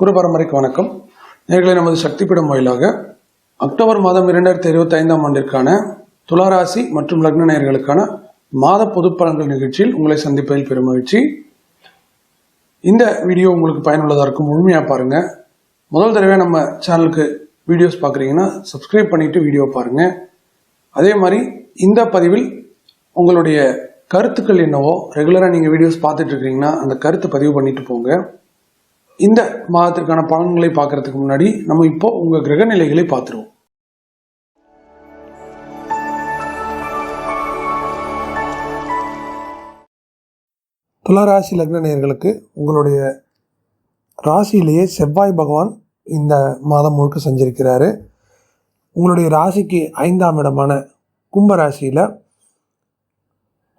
குரு பரம்பரைக்கு வணக்கம். நேர்களை நமது சக்திப்பிடம் வாயிலாக அக்டோபர் மாதம் இரண்டாயிரத்தி இருபத்தி ஐந்தாம் ஆண்டிற்கான துளாராசி மற்றும் லக்ன நேயர்களுக்கான மாத பொது பலன்கள் நிகழ்ச்சியில் உங்களை சந்திப்பதில் பெரும் மகிழ்ச்சி. இந்த வீடியோ உங்களுக்கு பயனுள்ளதாக இருக்கும் முழுமையாக பாருங்கள் முதல் தடவை நம்ம சேனலுக்கு வீடியோஸ் பார்க்குறீங்கன்னா சப்ஸ்கிரைப் பண்ணிவிட்டு வீடியோ பாருங்கள் அதே மாதிரி இந்த பதிவில் உங்களுடைய கருத்துக்கள் என்னவோ ரெகுலராக நீங்கள் வீடியோஸ் பார்த்துட்டு இருக்கீங்கன்னா அந்த கருத்தை பதிவு பண்ணிட்டு போங்க. இந்த மாதத்திற்கான பலன்களை பார்க்கறதுக்கு முன்னாடி நம்ம இப்போ உங்கள் கிரக நிலைகளை பார்த்துருவோம். துளாராசி லக்ன நேர்களுக்கு உங்களுடைய ராசியிலேயே செவ்வாய் பகவான் இந்த மாதம் முழுக்க செஞ்சிருக்கிறாரு. உங்களுடைய ராசிக்கு ஐந்தாம் இடமான கும்ப ராசியில்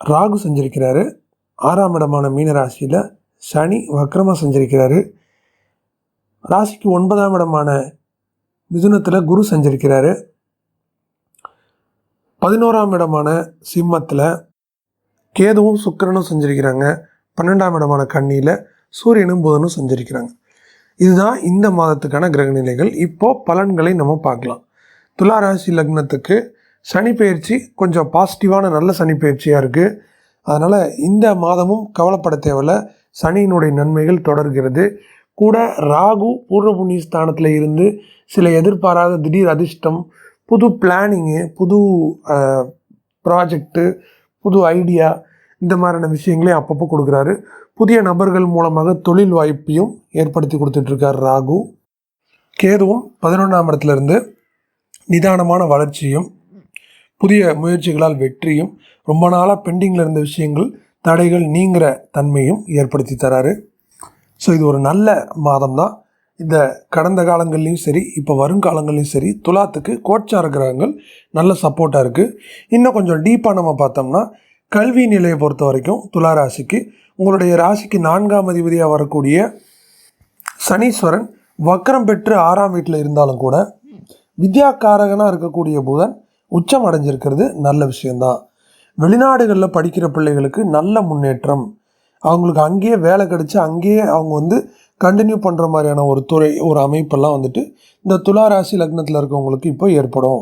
ராகு செஞ்சிருக்கிறாரு. ஆறாம் இடமான மீன ராசியில் சனி வக்ரமாக செஞ்சிருக்கிறாரு. ராசிக்கு ஒன்பதாம் இடமான மிதுனத்தில் குரு செஞ்சிருக்கிறாரு. பதினோராம் இடமான சிம்மத்தில் கேதுவும் சுக்கிரனும் செஞ்சிருக்கிறாங்க. பன்னெண்டாம் இடமான கண்ணியில் சூரியனும் புதனும் செஞ்சிருக்கிறாங்க. இதுதான் இந்த மாதத்துக்கான கிரகநிலைகள். இப்போது பலன்களை நம்ம பார்க்கலாம். துலா ராசி லக்னத்துக்கு சனி பயிற்சி கொஞ்சம் பாசிட்டிவான நல்ல சனி பயிற்சியாக இருக்குது அதனால் இந்த மாதமும் கவலைப்பட தேவையில்ல. சனியினுடைய நன்மைகள் தொடர்கிறது. கூட ராகு பூர்ண புண்ணிய ஸ்தானத்தில் இருந்து சில எதிர்பாராத திடீர் அதிர்ஷ்டம் புது பிளானிங்கு புது ப்ராஜெக்ட்டு புது ஐடியா இந்த மாதிரியான விஷயங்களையும் அப்பப்போ கொடுக்குறாரு. புதிய நபர்கள் மூலமாக தொழில் வாய்ப்பையும் ஏற்படுத்தி கொடுத்துட்ருக்கார் ராகு. கேதுவும் பதினொன்றாம் இடத்துலேருந்து நிதானமான வளர்ச்சியும் புதிய முயற்சிகளால் வெற்றியும் ரொம்ப நாளாக பெண்டிங்கில் இருந்த விஷயங்கள் தடைகள் நீங்கிற தன்மையும் ஏற்படுத்தி தராரு. ஸோ இது ஒரு நல்ல மாதம் தான் இந்த கடந்த காலங்கள்லையும் சரி இப்போ வருங்காலங்கள்லையும் சரி துலாத்துக்கு கோட்சார கிரகங்கள் நல்ல சப்போர்ட்டாக இருக்குது இன்னும் கொஞ்சம் டீப்பாக நம்ம பார்த்தோம்னா கல்வி நிலையை பொறுத்த வரைக்கும் துலா ராசிக்கு உங்களுடைய ராசிக்கு நான்காம் அதிபதியாக வரக்கூடிய சனீஸ்வரன் வக்கரம் பெற்று ஆறாம் வீட்டில் இருந்தாலும் கூட வித்யாக்காரகனாக இருக்கக்கூடிய புதன் உச்சம் அடைஞ்சிருக்கிறது நல்ல விஷயந்தான் வெளிநாடுகளில் படிக்கிற பிள்ளைகளுக்கு நல்ல முன்னேற்றம் அவங்களுக்கு அங்கேயே வேலை கிடச்சி அங்கேயே அவங்க வந்து கண்டினியூ பண்ணுற மாதிரியான ஒரு துறை ஒரு அமைப்பெல்லாம் வந்துட்டு இந்த துலா ராசி லக்னத்தில் இருக்கவங்களுக்கு இப்போ ஏற்படும்.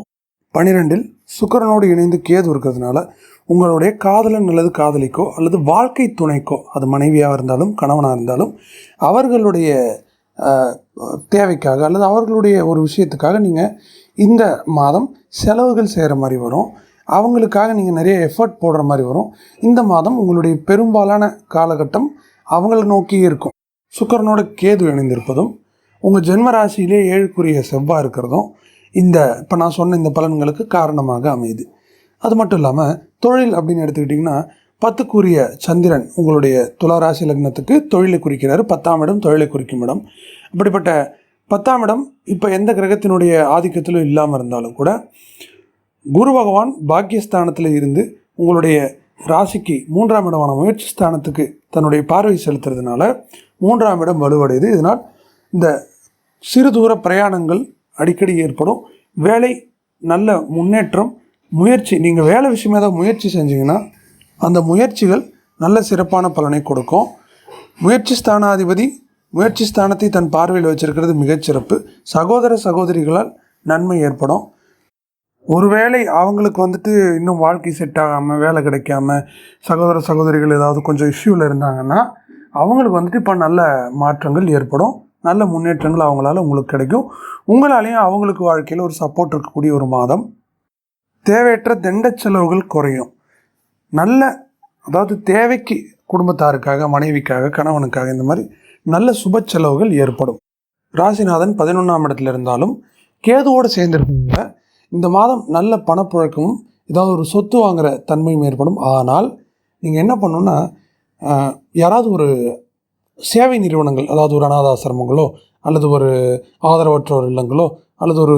பனிரெண்டில் சுக்கரனோடு இணைந்து கேது இருக்கிறதுனால உங்களுடைய காதலன் அல்லது காதலிக்கோ அல்லது வாழ்க்கை துணைக்கோ அது மனைவியாக இருந்தாலும் கணவனாக இருந்தாலும் அவர்களுடைய தேவைக்காக அல்லது அவர்களுடைய ஒரு விஷயத்துக்காக நீங்கள் இந்த மாதம் செலவுகள் செய்கிற மாதிரி வரும். அவங்களுக்காக நீங்கள் நிறைய எஃபர்ட் போடுற மாதிரி வரும். இந்த மாதம் உங்களுடைய பெரும்பாலான காலகட்டம் அவங்கள நோக்கியே இருக்கும். சுக்கரனோட கேது இணைந்திருப்பதும் உங்கள் ஜென்ம ராசியிலே ஏழுக்குரிய செவ்வாய் இருக்கிறதும் இந்த இப்போ நான் சொன்ன இந்த பலன்களுக்கு காரணமாக அமையுது. அது மட்டும் இல்லாமல் தொழில் அப்படின்னு எடுத்துக்கிட்டிங்கன்னா பத்துக்குரிய சந்திரன் உங்களுடைய துளாராசி லக்னத்துக்கு தொழிலை குறிக்கிறார். பத்தாம் இடம் தொழிலை குறிக்கும் இடம். அப்படிப்பட்ட பத்தாம் இடம் இப்போ எந்த கிரகத்தினுடைய ஆதிக்கத்திலும் இல்லாமல் இருந்தாலும் கூட குரு பகவான் பாக்கியஸ்தானத்தில் இருந்து உங்களுடைய ராசிக்கு மூன்றாம் இடமான முயற்சி ஸ்தானத்துக்கு தன்னுடைய பார்வை செலுத்துறதுனால மூன்றாம் இடம் வலுவடையுது. இதனால் இந்த சிறு தூர பிரயாணங்கள் அடிக்கடி ஏற்படும். வேலை நல்ல முன்னேற்றம் முயற்சி நீங்கள் வேலை விஷயம் ஏதாவது முயற்சி செஞ்சீங்கன்னா அந்த முயற்சிகள் நல்ல சிறப்பான பலனை கொடுக்கும். முயற்சி ஸ்தானாதிபதி முயற்சி ஸ்தானத்தை தன் பார்வையில் வச்சிருக்கிறது மிகச்சிறப்பு. சகோதர சகோதரிகளால் நன்மை ஏற்படும். ஒருவேளை அவங்களுக்கு வந்துட்டு இன்னும் வாழ்க்கை செட் ஆகாமல் வேலை கிடைக்காம சகோதர சகோதரிகள் ஏதாவது கொஞ்சம் இஷ்யூவில் இருந்தாங்கன்னா அவங்களுக்கு வந்துட்டு இப்போ நல்ல மாற்றங்கள் ஏற்படும். நல்ல முன்னேற்றங்கள் அவங்களால உங்களுக்கு கிடைக்கும். உங்களாலேயும் அவங்களுக்கு வாழ்க்கையில் ஒரு சப்போர்ட் இருக்கக்கூடிய ஒரு மாதம். தேவையற்ற தண்ட செலவுகள் குறையும். நல்ல அதாவது தேவைக்கு குடும்பத்தாருக்காக மனைவிக்காக கணவனுக்காக இந்த மாதிரி நல்ல சுப செலவுகள் ஏற்படும். ராசிநாதன் பதினொன்றாம் இடத்துல இருந்தாலும் கேதுவோடு சேர்ந்திருக்கவங்க இந்த மாதம் நல்ல பணப்புழக்கமும் ஏதாவது ஒரு சொத்து வாங்குகிற தன்மையும் ஏற்படும். ஆனால் நீங்கள் என்ன பண்ணணுன்னா யாராவது ஒரு சேவை நிறுவனங்கள் அதாவது ஒரு அனாதாசிரமங்களோ அல்லது ஒரு ஆதரவற்றோர் இல்லங்களோ அல்லது ஒரு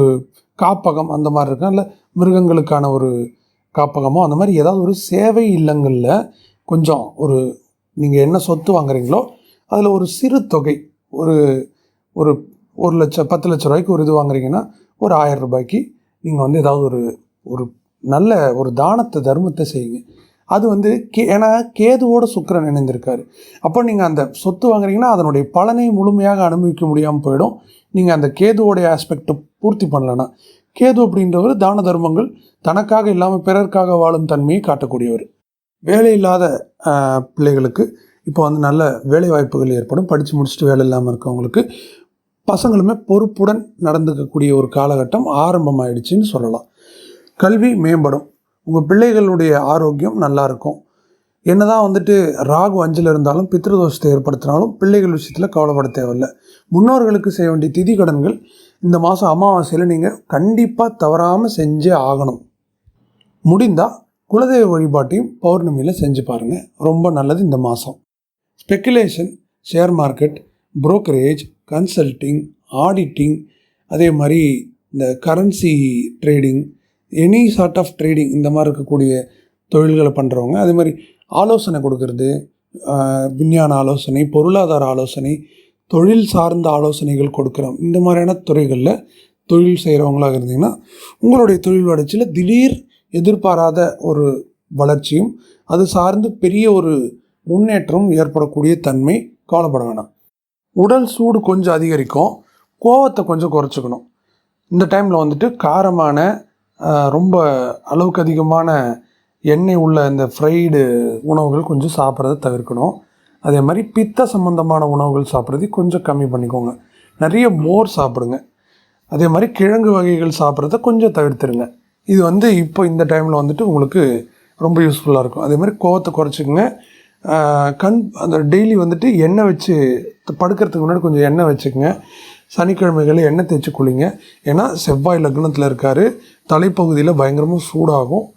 காப்பகம் அந்த மாதிரி இருக்கா இல்லை மிருகங்களுக்கான ஒரு காப்பகமோ அந்த மாதிரி ஏதாவது ஒரு சேவை இல்லங்களில் கொஞ்சம் ஒரு நீங்கள் என்ன சொத்து வாங்குறீங்களோ அதில் ஒரு சிறு தொகை ஒரு ஒரு ஒரு லட்சம் பத்து லட்ச ரூபாய்க்கு ஒரு இது வாங்குறீங்கன்னா ஒரு ஆயிரம் ரூபாய்க்கு நீங்கள் வந்து ஏதாவது ஒரு ஒரு நல்ல ஒரு தானத்தை தர்மத்தை செய்யுங்க. அது வந்து கே ஏன்னா கேதுவோட சுக்கிரன் இணைந்திருக்காரு. அப்போ நீங்கள் அந்த சொத்து வாங்குறீங்கன்னா அதனுடைய பலனை முழுமையாக அனுபவிக்க முடியாமல் போயிடும். நீங்கள் அந்த கேதுவோடைய ஆஸ்பெக்டை பூர்த்தி பண்ணலன்னா. கேது அப்படின்றவர் தான தர்மங்கள் தனக்காக இல்லாமல் பிறருக்காக வாழும் தன்மையை காட்டக்கூடியவர். வேலை இல்லாத பிள்ளைகளுக்கு இப்போ வந்து நல்ல வேலை வாய்ப்புகள் ஏற்படும். படித்து முடிச்சுட்டு வேலை இல்லாமல் இருக்கவங்களுக்கு பசங்களுமே பொறுப்புடன் நடந்துக்கக்கூடிய ஒரு காலகட்டம் ஆரம்பமாயிடுச்சின்னு சொல்லலாம். கல்வி மேம்படும். உங்கள் பிள்ளைகளுடைய ஆரோக்கியம் நல்லா இருக்கும். என்னதான் வந்துட்டு ராகு அஞ்சில் இருந்தாலும் பித்ருதோஷத்தை ஏற்படுத்தினாலும் பிள்ளைகள் விஷயத்தில் கவலைப்பட தேவையில்லை. முன்னோர்களுக்கு செய்ய வேண்டிய திதி கடன்கள் இந்த மாதம் அமாவாசையில் நீங்கள் கண்டிப்பாக தவறாமல் செஞ்சே ஆகணும். முடிந்தால் குலதெய்வ வழிபாட்டையும் பௌர்ணமியில் செஞ்சு பாருங்கள் ரொம்ப நல்லது இந்த மாதம் speculation share market brokerage consulting auditing அதே மாதிரி இந்த currency trading any sort of trading இந்த மாதிரி இருக்கக்கூடிய தொழில்களை பண்ணுறவங்க அதே மாதிரி ஆலோசனை கொடுக்கறது விஞ்ஞான ஆலோசனை பொருளாதார ஆலோசனை தொழில் சார்ந்த ஆலோசனைகள் கொடுக்குறோம் இந்த மாதிரியான துறைகளில் தொழில் செய்கிறவங்களாக இருந்தீங்கன்னா உங்களுடைய தொழில் வளர்ச்சியில் திடீர் எதிர்பாராத ஒரு வளர்ச்சியும் அது சார்ந்து பெரிய ஒரு முன்னேற்றம் ஏற்படக்கூடிய தன்மை கவலைப்பட வேணாம். உடல் சூடு கொஞ்சம் அதிகரிக்கும் கோவத்தை கொஞ்சம் குறைச்சிக்கணும். இந்த டைமில் வந்துட்டு காரமான ரொம்ப அளவுக்கு அதிகமான எண்ணெய் உள்ள இந்த ஃப்ரைடு உணவுகள் கொஞ்சம் சாப்பிட்றத தவிர்க்கணும். அதே மாதிரி பித்த சம்பந்தமான உணவுகள் சாப்பிட்றதையும் கொஞ்சம் கம்மி பண்ணிக்கோங்க. நிறைய மோர் சாப்பிடுங்க. அதே மாதிரி கிழங்கு வகைகள் சாப்பிட்றத கொஞ்சம் தவிர்த்துருங்க. இது வந்து இப்போ இந்த டைமில் வந்துட்டு உங்களுக்கு ரொம்ப யூஸ்ஃபுல்லாக இருக்கும். அதே மாதிரி கோவத்தை குறைச்சிக்கங்க. கண் அந்த டெய்லி வந்துட்டு எண்ணெய் வச்சு படுக்கிறதுக்கு முன்னாடி கொஞ்சம் எண்ணெய் வச்சுக்கோங்க. சனிக்கிழமைகளில் எண்ணெய் தேய்ச்சி குளிங்க. ஏன்னா செவ்வாய் லக்னத்தில் இருக்கார். தலைப்பகுதியில் பயங்கரமாக சூடாகும்.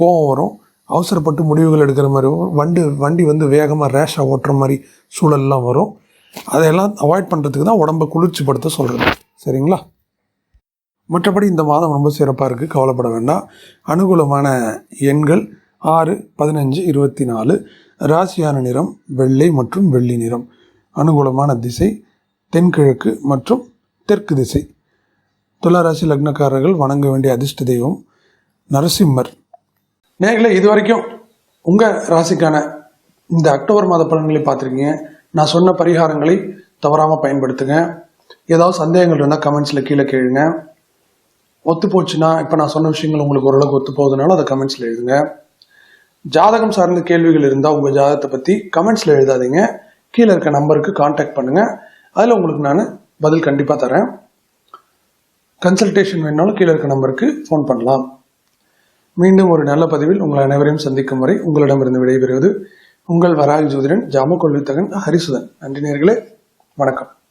கோவம் வரும். அவசரப்பட்டு முடிவுகள் எடுக்கிற மாதிரி வரும். வண்டி வண்டி வந்து வேகமாக ரேஷாக ஓட்டுற மாதிரி சூழல்லாம் வரும். அதையெல்லாம் அவாய்ட் பண்ணுறதுக்கு தான் உடம்பை குளிர்ச்சிப்படுத்த சொல்கிறது சரிங்களா? மற்றபடி இந்த மாதம் ரொம்ப சிறப்பாக இருக்குது கவலைப்பட வேண்டாம். அனுகூலமான எண்கள் ஆறு பதினஞ்சு இருபத்தி நாலு. ராசியான நிறம் வெள்ளை மற்றும் வெள்ளி நிறம். அனுகூலமான திசை தென்கிழக்கு மற்றும் தெற்கு திசை. துளாராசி லக்னக்காரர்கள் வணங்க வேண்டிய அதிர்ஷ்ட தெய்வம் நரசிம்மர். நேர்களை இது வரைக்கும் உங்கள் ராசிக்கான இந்த அக்டோபர் மாத பலன்களை பார்த்துருக்கீங்க. நான் சொன்ன பரிகாரங்களை தவறாமல் பயன்படுத்துங்க. ஏதாவது சந்தேகங்கள் இருந்தால் கமெண்ட்ஸில் கீழே கேளுங்க. ஒத்து போச்சுன்னா இப்போ நான் சொன்ன விஷயங்கள் உங்களுக்கு ஓரளவுக்கு ஒத்து போகுதுனாலும் அதை கமெண்ட்ஸில் எழுதுங்க. ஜாதகம் சார்ந்த கேள்விகள் இருந்தால் உங்கள் ஜாதகத்தை பற்றி கமெண்ட்ஸில் எழுதாதீங்க. கீழே இருக்க நம்பருக்கு காண்டாக்ட் பண்ணுங்கள் அதில் உங்களுக்கு நான் பதில் கண்டிப்பாக தரேன். கன்சல்டேஷன் வேணாலும் கீழே இருக்க நம்பருக்கு ஃபோன் பண்ணலாம். மீண்டும் ஒரு நல்ல பதிவில் உங்கள் அனைவரையும் சந்திக்கும் வரை உங்களிடமிருந்து விடைபெறுவது உங்கள் வராகி ஜோதிடன் ஜாம கொள்வித்தகன் ஹரிசுதன். நன்றி நேர்களே. வணக்கம்.